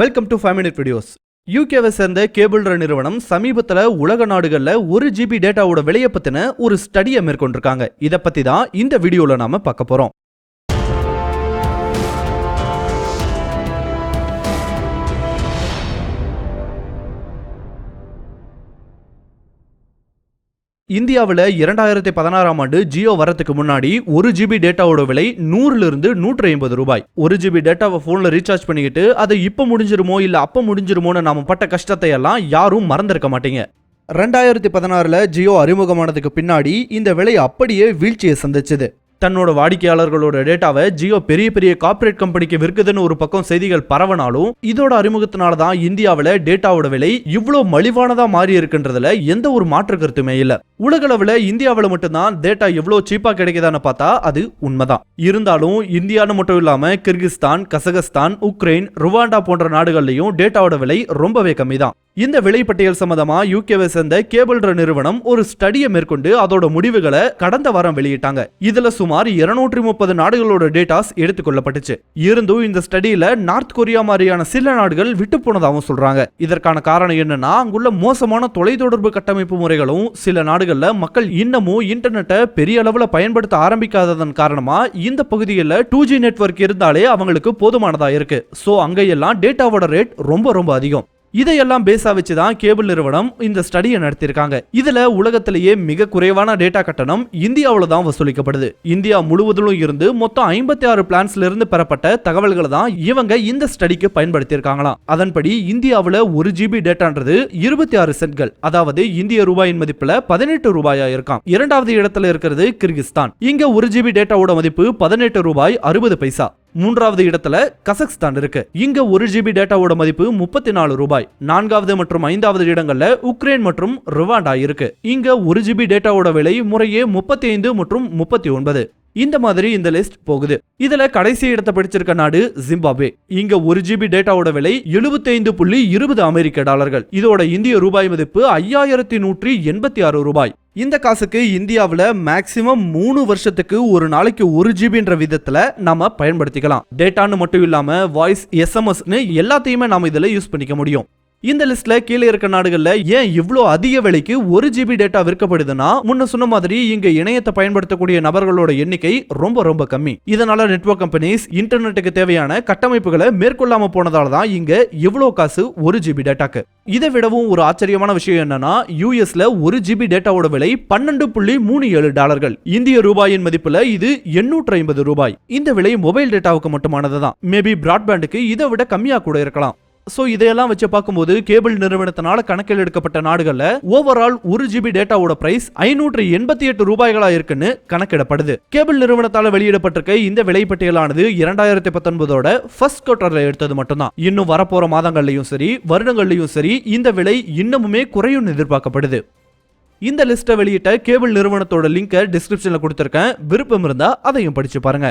Welcome to five minute videos யூகேவை சேர்ந்த cable நிறுவனம் சமீபத்தில் உலக நாடுகளில் ஒரு ஜிபி டேட்டாவோட விலையை பற்றின ஒரு ஸ்டடியை மேற்கொண்டிருக்காங்க. இதை பற்றி தான் இந்த வீடியோவில் நாம பார்க்க போகிறோம் இந்தியாவில் இரண்டாயிரத்தி பதினாறாம் ஆண்டு ஜியோ வரத்துக்கு முன்னாடி ஒரு ஜிபி டேட்டாவோட விலை நூறுலேருந்து நூற்றி ஐம்பது ரூபாய். ஒரு ஜிபி டேட்டாவை ஃபோனில் ரீசார்ஜ் பண்ணிக்கிட்டு அதை இப்போ முடிஞ்சிருமோ இல்லை அப்போ முடிஞ்சிருமோன்னு நாம பட்ட கஷ்டத்தை எல்லாம் யாரும் மறந்திருக்க மாட்டீங்க. ரெண்டாயிரத்தி பதினாறில் ஜியோ அறிமுகமானதுக்கு பின்னாடி இந்த விலை அப்படியே வீழ்ச்சியை சந்திச்சது. தன்னோட வாடிக்கையாளர்களோட டேட்டாவை ஜியோ பெரிய பெரிய கார்ப்பரேட் கம்பெனிக்கு விற்குதுன்னு ஒரு பக்கம் செய்திகள் பரவனாலும் இதோட அறிமுகத்தினால தான் இந்தியாவில் டேட்டாவோட விலை இவ்வளோ மலிவானதாக மாறி இருக்குன்றதுல எந்த ஒரு மாற்று கருத்துமே இல்லை. உலகளவில் இந்தியாவில் மட்டும்தான் டேட்டா எவ்வளோ சீப்பா கிடைக்குதான்னு பார்த்தா அது உண்மைதான். இருந்தாலும் இந்தியான்னு மட்டும் இல்லாம கிர்கிஸ்தான் கசகஸ்தான் உக்ரைன் ருவாண்டா போன்ற நாடுகள்லயும் டேட்டாவோட விலை ரொம்பவே கம்மி தான் இந்த விலைப்பட்டியல் சம்பந்தமா யூகேவை சேர்ந்த கேபிள் நிறுவனம் ஒரு ஸ்டடியை மேற்கொண்டு அதோட முடிவுகளை கடந்த வாரம் வெளியிட்டாங்க. இதுல சுமார் இருநூற்றி முப்பது நாடுகளோட டேட்டாஸ் எடுத்துக்கொள்ளப்பட்டுச்சு இருந்தும் இந்த ஸ்டடியில நார்த் கொரியா மாதிரியான சில நாடுகள் விட்டு போனதாகவும் சொல்றாங்க. இதற்கான காரணம் என்னன்னா அங்குள்ள மோசமான தொலைத்தொடர்பு கட்டமைப்பு முறைகளும் சில நாடுகள் பகுதிகளில் மக்கள் இன்னமும் இன்டர்நெட்டை பெரிய அளவில் பயன்படுத்த ஆரம்பிக்காததன் காரணமா இந்த பகுதியில் டூ ஜி நெட்ஒர்க் இருந்தாலே அவங்களுக்கு போதுமானதா இருக்கு. ஸோ அங்கேயெல்லாம் டேட்டாவோட ரேட் ரொம்ப ரொம்ப அதிகம். இதையெல்லாம் பேஸா வச்சு தான் கேபிள் நிறுவனம் இந்த ஸ்டடியை நடத்தியிருக்காங்க. இதுல உலகத்திலேயே மிக குறைவான டேட்டா கட்டணம் இந்தியாவில் தான் வசூலிக்கப்படுது. இந்தியா முழுவதிலும் இருந்து மொத்தம் ஐம்பத்தி ஆறு பிளான்ஸ்ல இருந்து பெறப்பட்ட தகவல்களை தான் இவங்க இந்த ஸ்டடிக்கு பயன்படுத்தியிருக்காங்களாம். அதன்படி இந்தியாவில் ஒரு ஜிபி டேட்டான்றது இருபத்தி ஆறு சென்ட்கள். அதாவது இந்திய ரூபாயின் மதிப்புல பதினெட்டு ரூபாயா இருக்காம். இரண்டாவது இடத்துல இருக்கிறது கிர்கிஸ்தான். இங்க ஒரு ஜிபி டேட்டாவோட மதிப்பு பதினெட்டு ரூபாய் அறுபது பைசா. மூன்றாவது இடத்துல கசக்ஸ்தான் இருக்கு. இங்க ஒரு ஜிபி டேட்டாவோட மதிப்பு முப்பத்தி நாலு ரூபாய். நான்காவது மற்றும் ஐந்தாவது இடங்கள்ல உக்ரைன் மற்றும் ருவாண்டா இருக்கு. இங்க ஒரு ஜிபி டேட்டாவோட விலை முறையே முப்பத்தி ஐந்து மற்றும் முப்பத்தி ஒன்பது. இந்த மாதிரி இந்த லிஸ்ட் போகுது. இதுல கடைசி இடத்தை பிடிச்சிருக்க நாடு ஜிம்பாப்வே இங்க ஒரு ஜிபி டேட்டாவோட விலை எழுபத்தைந்து புள்ளி இருபது அமெரிக்க டாலர்கள். இதோட இந்திய ரூபாய் மதிப்பு ஐயாயிரத்தி நூற்றி எண்பத்தி ஆறு ரூபாய். இந்த காசுக்கு இந்தியாவில் மேக்சிமம் மூணு வருஷத்துக்கு ஒரு நாளைக்கு ஒரு ஜிபின்ற விதத்தில் நம்ம பயன்படுத்திக்கலாம். டேட்டான்னு மட்டும் இல்லாமல் வாய்ஸ் எஸ்எம்எஸ்னு எல்லாத்தையுமே நாம இதில் யூஸ் பண்ணிக்க முடியும். இந்த லிஸ்ட்ல கீழே இருக்க நாடுகள்ல ஏன் இவ்வளோ அதிக விலைக்கு ஒரு ஜிபி டேட்டா விற்கப்படுதுன்னா முன்ன சொன்ன மாதிரி இங்க இணையத்தை பயன்படுத்தக்கூடிய நபர்களோட எண்ணிக்கை ரொம்ப ரொம்ப கம்மி. இதனால நெட்வொர்க் கம்பெனிஸ் இன்டர்நெட்டுக்கு தேவையான கட்டமைப்புகளை மேற்கொள்ளாம போனதால தான் இங்க இவ்வளோ காசு ஒரு ஜிபி டேட்டாக்கு இதை விடவும் ஒரு ஆச்சரியமான விஷயம் என்னன்னா யூஎஸ்ல ஒரு ஜிபி டேட்டாவோட விலை பன்னெண்டு புள்ளி மூணு ஏழு டாலர்கள். இந்திய ரூபாயின் மதிப்புல இது எண்ணூற்று ஐம்பது ரூபாய். இந்த விலை மொபைல் டேட்டாவுக்கு மட்டுமானது தான் மேபி பிராட்பேண்டுக்கு இதை விட கம்மியா கூட இருக்கலாம். ஸோ இதையெல்லாம் வச்சு பார்க்கும்போது கேபிள் நிறுவனத்தினால கணக்கில் எடுக்கப்பட்ட நாடுகளில் ஓவரால் ஒரு ஜிபி டேட்டாவோட பிரைஸ் ஐநூற்று எண்பத்தி எட்டு ரூபாய்களா இருக்குன்னு கணக்கிடப்படுது. கேபிள் நிறுவனத்தால் வெளியிடப்பட்டிருக்க இந்த விலைப்பட்டியலானது இரண்டாயிரத்தி பத்தொன்பதோட ஃபர்ஸ்ட் குவார்டர்ல எடுத்தது மட்டும்தான். இன்னும் வரப்போற மாதங்கள்லையும் சரி வருடங்கள்லையும் சரி இந்த விலை இன்னமுமே குறையும் எதிர்பார்க்கப்படுது. இந்த லிஸ்ட்டை வெளியிட்ட கேபிள் நிறுவனத்தோட லிங்கை டிஸ்கிரிப்ஷனில் கொடுத்துருக்கேன். விருப்பம் இருந்தால் அதையும் படிச்சு பாருங்க.